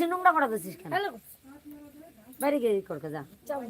করেছিস নোংরা করা দিছিস কেন? বাইরে গিয়ে করকে যা। যাও।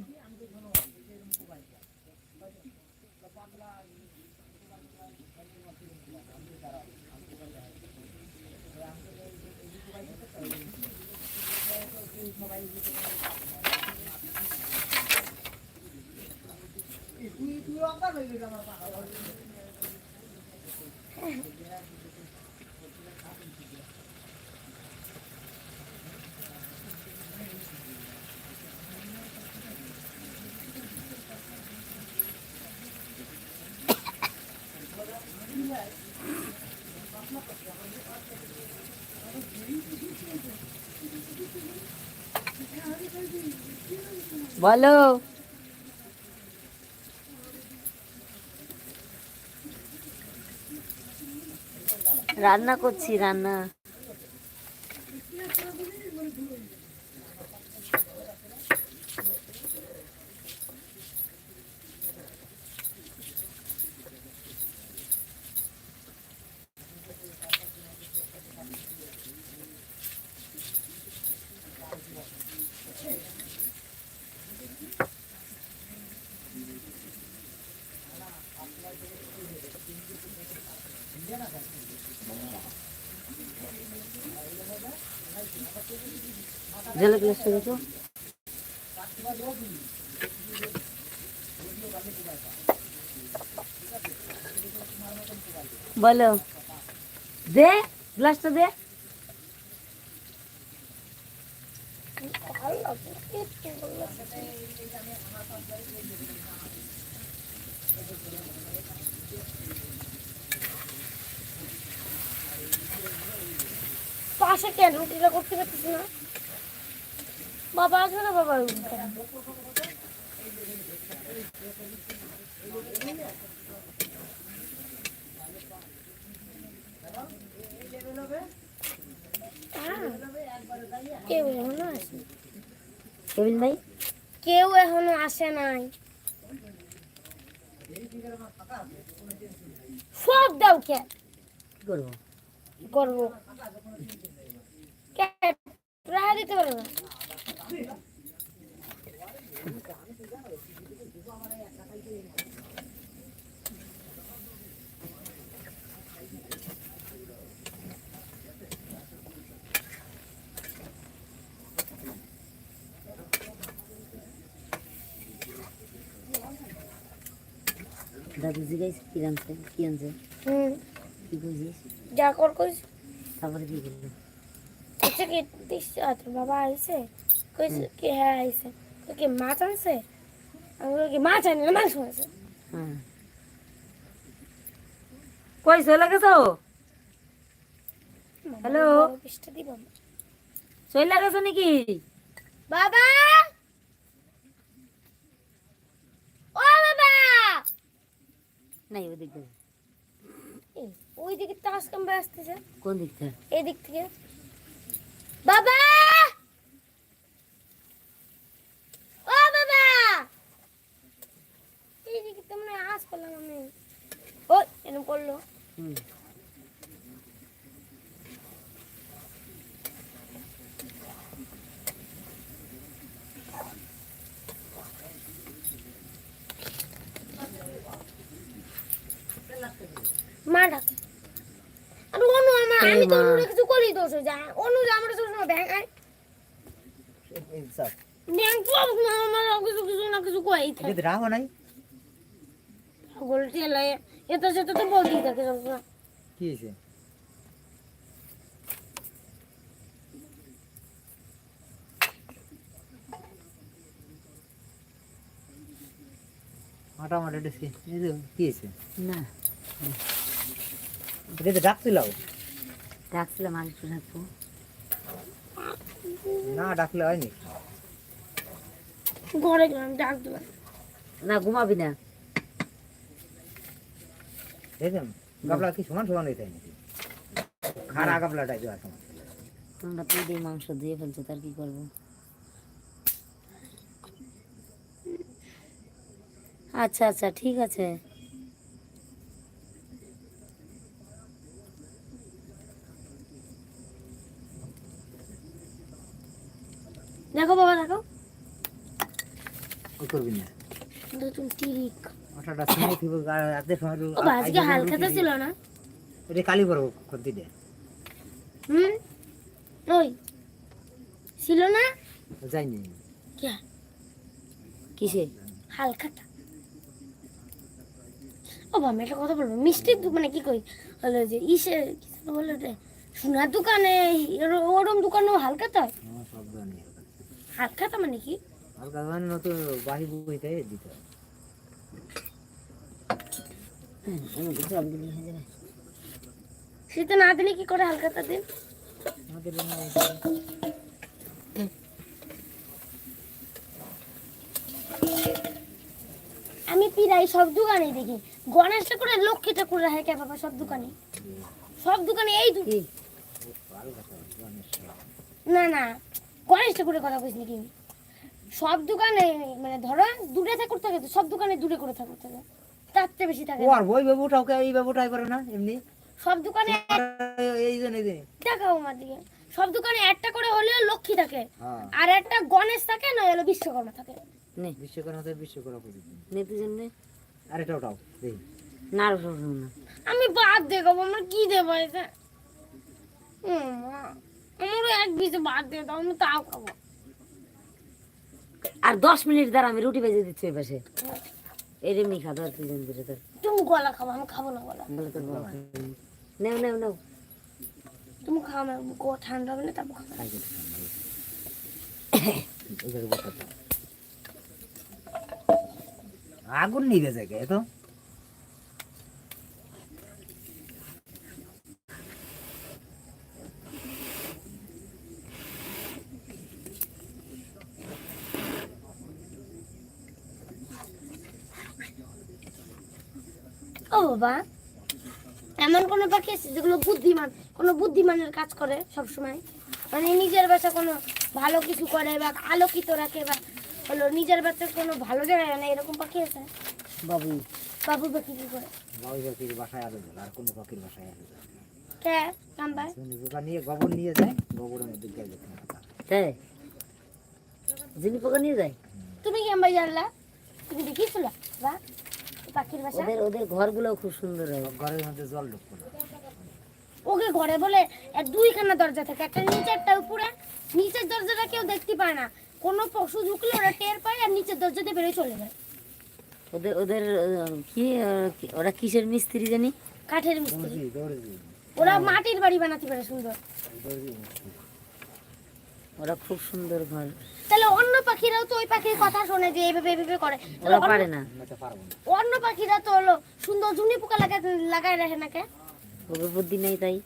বলো। রান্না করছি রান্না। জলে গ্লাসটা দেখো। বলো। দে গ্লাসটা দে। পাশে কেন? রুটিটা করতে পারছিস না? বাবা আসবে না বাবা কেউ এখনও নাই কেউ এখনও আসে নাই। সব দাও কে? কি করব? করব। কে? রাহা দিতে পারবে দাদু জিগাইছে কি আনছে কি আনছে হুম। কি বুঝিস যা কর কইস। তারপরে কি করল আচ্ছা কি দিস তোর বাবা আইছে। কইছে কি হ্যাঁ আইছে। কি মাছ আনছে? আমি কি মাছ আনি না মাছ আনছে। হ্যাঁ। কই চলে গেছো? হ্যালো? চলে গেছো নাকি? বাবা ও বাবা নাই ওদিক থেকে এই, ওই দিকে তাস কামড়ে আসতেছে। কোন দিক থেকে? এই দিক থেকে। বাবা! ও বাবা! এই দিকে তো মনে হয় আস পেলাম আমি। ও এরকম করল হুম মা ডাকে আর অনু আমার আমি তো এই মা। অনুরে কিছু করি দোষ যা অনু যে আমার সবসময় ব্যাংক আয় ব্যাংক সব আমার কিছু কিছু না কিছু যদি রাহো নাই? গোলটি এলাই। এটা সেটা তো বলতেই থাকে সবসময়। কি হয়েছে? মাটা মাটা এই যে কি হয়েছে? না। এটা তো ডাকছিল ডাকছিলাম আর একটু ডাকবো না ডাকলে হয়নি। ঘরে গেলাম ডাক দিলাম। না ঘুমাবি না। দেখেন গাবলা কি সমান সমান যায় নাকি? খারা গাবলাটাই দেওয়া সমান আমরা তো দিয়ে মাংস দিয়ে ফেলছে তার কি করব? আচ্ছা আচ্ছা ঠিক আছে। করবি না। নতুন টিরিক। ওটা সময় থিব রাতে সময় ও আজকে হালখাতা ছিল না? এটা কালি করব করতে দে হুম? ওই ছিল না? যাইনি কে? কিসে? হালখাতা ও বা আমি একটা কথা বলব। মিষ্টির দোকানে কি কই? হলো যে ইসে কি বলে রে সোনার দোকানে ওরম দোকানেও হালখাতা হয় সব জানি হালখাতা মানে কি? হালকা মানে নতুন বাহি বইতে দিতে হবে। দিলে সেটা না দিলে কি করে হালখাতা দিন? আমাদের জন্য এটা- আমি প্রায় সব দোকানে দেখি। গণেশ ঠাকুরের লক্ষ্মী ঠাকুর রাখে কে বাবা সব দোকানে? সব দোকানে এই দু কি হালকা তো, গণেশ ঠাকুর। না না। গণেশ ঠাকুরের কথা কইস নাকি? সব দোকানে মানে ধরো দূরে ঠাকুর থাকে তো সব দোকানে দূরে করে ঠাকুর থাকে। তার চেয়ে বেশি থাকে আর ওই বাবুটাও কে এই বাবুটাই করে না এমনি? সব দোকানে এই জন্য। দেখাও আমার দিকে সব দোকানে একটা করে হলেও লক্ষ্মী থাকে। হ্যাঁ। আর একটা গণেশ থাকে না হলো বিশ্বকর্মা থাকে। নে। বিশ্বকর্মা তো বিশ্বকর্মা প্রতিদিন নে তুই জন্য আর এটা ওটাও দেখি না আর না। আমি বাদ দেখাবো আমার কি দেবো এটা? হুম, আমারও এক পিসে বাদ দিয়ে দাও আমি তাও খাব। আর দশ মিনিট দ্বারা আমি রুটি ভেজে দিচ্ছি ওই পাশে। এর এমনি খা ধর তুই ধরে তোর তুমি গলা খাব আমি খাব না গলা। বলে তোর নেও নেও নেও। তুমি খাও না গো ঠান্ডা হবে না তারপর খাব। খাই যেতে এই জায়গায় আগুন তো। ও বাবা। এমন কোনো পাখি আছে যেগুলো বুদ্ধিমান কোনো বুদ্ধিমানের কাজ করে সব সময় মানে নিজের বাসা কোনো ভালো কিছু করে বা আলোকিত রাখে বা হলো নিজের বাচ্চা কোনো ভালো জায়গায় না এরকম পাখি আছে? বাবু। বাবু পাখি কি করে? বাবুই পাখির বাসায় আলো জ্বলে, আর কোনো পাখির বাসায় আলো জ্বলে কে? কাম্বা পোকা নিয়ে গোবর নিয়ে যায় গোবরের মধ্যে গায়ে না জিনি পোকা নিয়ে যায়? তুমি কি আম্বাই জানলা? তুমি দেখিয়েছিল? বা? পাখির বাসা? ওদের ওদের ঘরগুলো খুব সুন্দর হয়। ঘরের মধ্যে জল ঢুকতো ওকে ঘরে বলে দুইখানা দরজা থাকে একটা নিচে একটা উপরে। নিচের দরজাটা কেউ দেখতে পায় না। কোনো পশু ঢুকলে ওরা টের পায় আর নিচের দরজাতে বেরিয়ে চলে যায়। ওদের ওদের কি ওরা কিসের মিস্ত্রি জানি? কাঠের মিস্ত্রি। দর্জি দর্জি। ওরা মাটির বাড়ি বানাতে পারে সুন্দর। ওরা খুব সুন্দর ঘর। তাহলে অন্য পাখিরাও তো ওই পাখির কথা শোনে যে এইভাবে এইভাবে করে। ওরা অন্য- পারে না। অন্য পাখিরা তো হলো সুন্দর ঝুনি পোকা লাগায় লাগায় রাখে না কে? ওদের বুদ্ধি নেই তাই।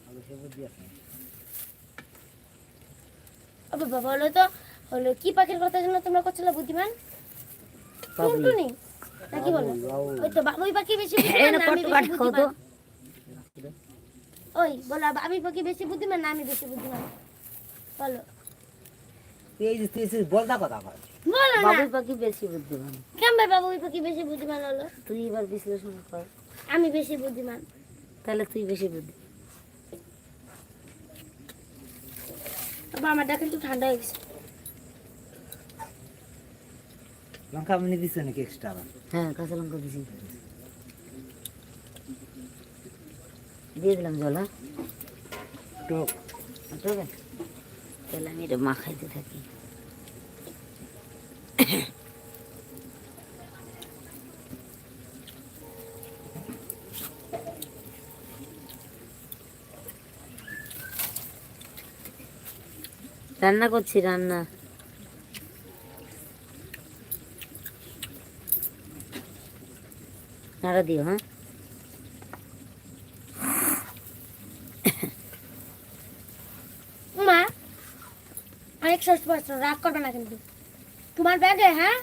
আমাদের সে বুদ্ধি আছে ও বাবা বলো তো হলো কি পাখির কথা জন্য তোমরা করছিলে বুদ্ধিমান। টুনটুনি? নাকি বলো? ওই তো বাবুই পাখি বেশি ওই বলো আমি পাখি বেশি বুদ্ধিমান না আমি বেশি বুদ্ধিমান? বলো। এই যে তুই এসে বলতা কথা কর বাবুই পাখি বেশি বুদ্ধিমান। কেমন বাবুই পাখি বেশি বুদ্ধিমান হলো? তুই এবার বিশ্লেষণ কর। আমি বেশি বুদ্ধিমান। তাহলে তুই বেশি বুদ্ধি বাবা আমারটা কিন্তু ঠান্ডা হয়ে গেছে। লঙ্কা আপনি দিচ্ছে নাকি এক্সট্রা হ্যাঁ কাঁচা লঙ্কা দিছি। দিয়ে দিলাম জল হ্যাঁ? টক। তাহলে আমি এটা মাখাইতে থাকি। রান্না করছি রান্না। নাড়া দিও হ্যাঁ? অনেক বছর রাগ করবে না কিন্তু। তোমার ব্যাগে হ্যাঁ?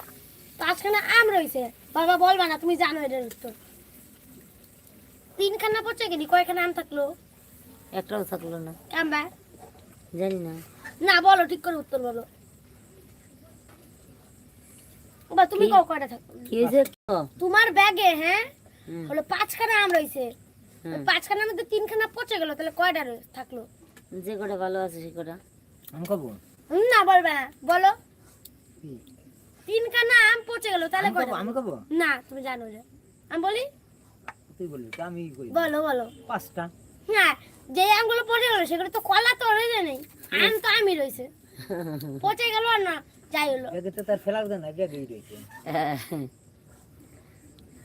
পাঁচখানা আম রয়েছে বাবা বলবা না তুমি জানো এটার উত্তর। তিনখানা পড়ছে কিনি কয়খানা আম থাকল? একটাও থাকল না। আম্বা জানি না। না বলো ঠিক করে উত্তর বলো। বা তুমি? কও কয়টা থাকল? তোমার ব্যাগে হ্যাঁ? হলো পাঁচখানা আম রয়েছে পাঁচখানার মধ্যে তিনখানা পচে গেল তাহলে কয়টা থাকল? যে কটা ভালো আছে সে কটা। আমি না বলবে না। বলো। কি? তিনখানা আম পচে গেল তাহলে আমি খাব, না তুমি জানো যে। আমি বলি? তুই বলবি আমি করি বলো বলো। পাঁচটা। না যে আমগুলো পচে গেল সেগুলো তো কলা তো রয়েছে নেই। আম তো আমি রয়েছে। পচে গেল আর না যাই হলো। একে তো তার ফেলার দেন ব্যাগেই রয়েছে।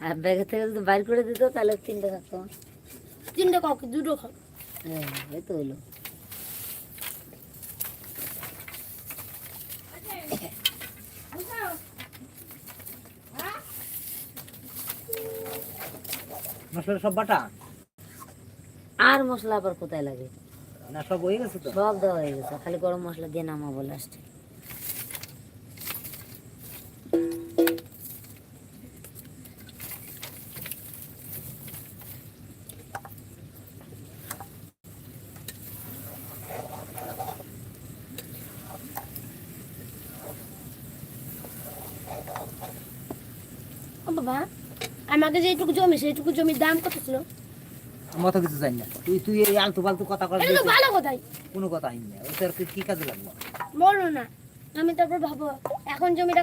আর ব্যাগের থেকে যদি বাইর করে দিত তাহলে তিনটে থাকতো তিনটে কাউকে দুটো খাও। হ্যাঁ এই তো হইল মশলা সব বাটা? আর মশলা আবার কোথায় লাগে? না সব হয়ে গেছে তো? সব দেওয়া হয়ে গেছে। খালি গরম মশলা দিয়ে নামাবো লাস্টে ও বাবা। আমাকে যেটুকু জমি সেইটুকু জমির দাম কত ছিল? মতো কিছু জানি না। তুই তুই এই আলতু ফালতু কথা কর ভালো কথাই। কোনো কথা হয়নি না। ওই তোর কি কাজে লাগল বলো না। আমি তারপর ভাবো এখন জমিটা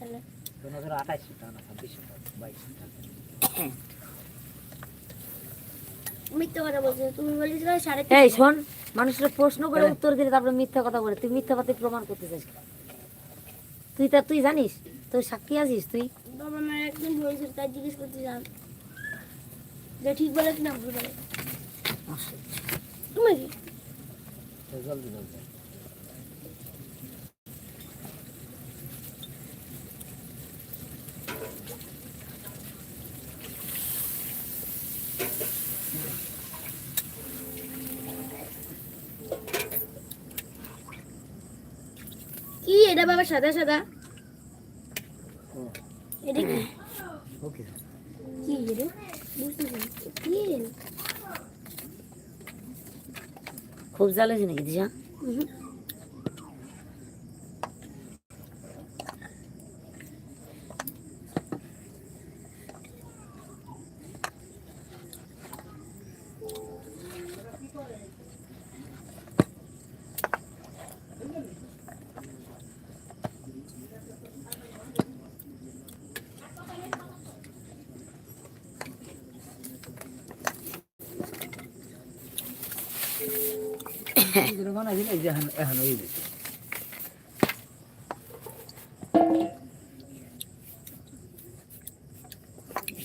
তাহলে? ধরো টাকা না ছাব্বিশশো টাকা মিথ্যে কথা বলছো। তুমি বলেছিলে সাড়ে এই তিনশো। শোন মানুষের প্রশ্ন করে উত্তর দিলে তারপরে মিথ্যা কথা বলে। তুই মিথ্যা পাতি প্রমাণ করতে চাস তুই তা তুই জানিস? তুই সাক্ষী আছিস তুই? বাবা আমার একদিন বলেছিল তাই জিজ্ঞেস করতে চান যে ঠিক বলে কিনা ভুল বলে। তুমি কি তো এটা বাবা সাদা সাদা? এটা কি ওকে কি এটা বুঝতে পারছি কি খুব জ্বালেছি নাকি দিশা।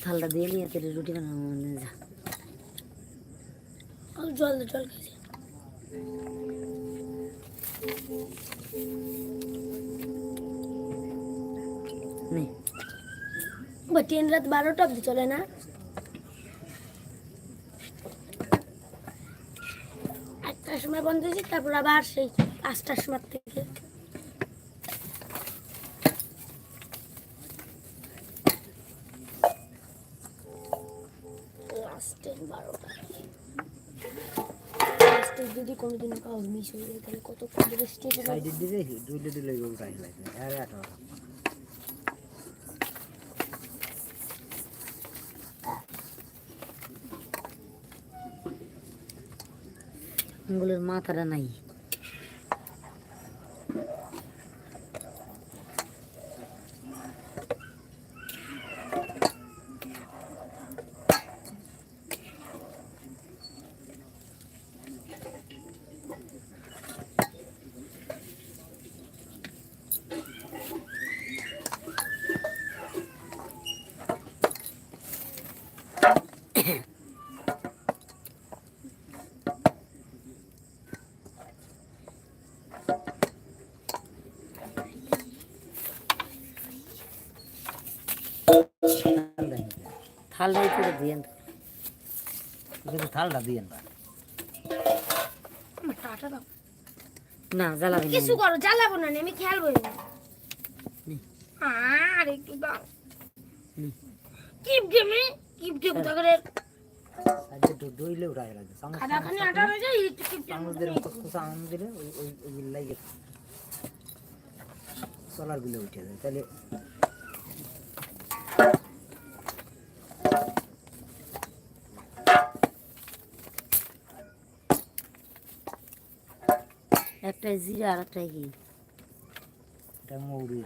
থালটা দিয়ে নিয়ে তোর রুটি বানাবো মানে যা। আর জল দে জল খেয়েছি নে। বা ট্রেন রাত বারোটা অব্দি চলে না? সময় বন্ধ হয়েছে, তারপর আবার সেই পাঁচটার সময় থেকে। যদি কোনোদিন মিস হয়ে তাহলে কত কত সাইডে দিলে উল্টাই লাগবে আর আঠারো আঙ্গুলের মাথাটা নাই। থালটা করে দিয়ে কিন্তু থালটা দিয়ে না আমার টাটা দাও না জ্বালাবি না কিছু করো জ্বালাবো না আমি খেয়াল করি না হুম। আর একটু দাও হুম। কিপ গেমে কিপ গেম করে সাইডে একটু দইলে উঠাই লাগবে চামচ খাদা খানি আটা হয়ে যায় একটু কিপ গেম চামচ দিলে কুচকুচা আম দিলে ওই ওই ওইগুলো লাগে সোলারগুলো উঠে যায় তাহলে একটাই জিরা আর একটা কি এটা মৌরি।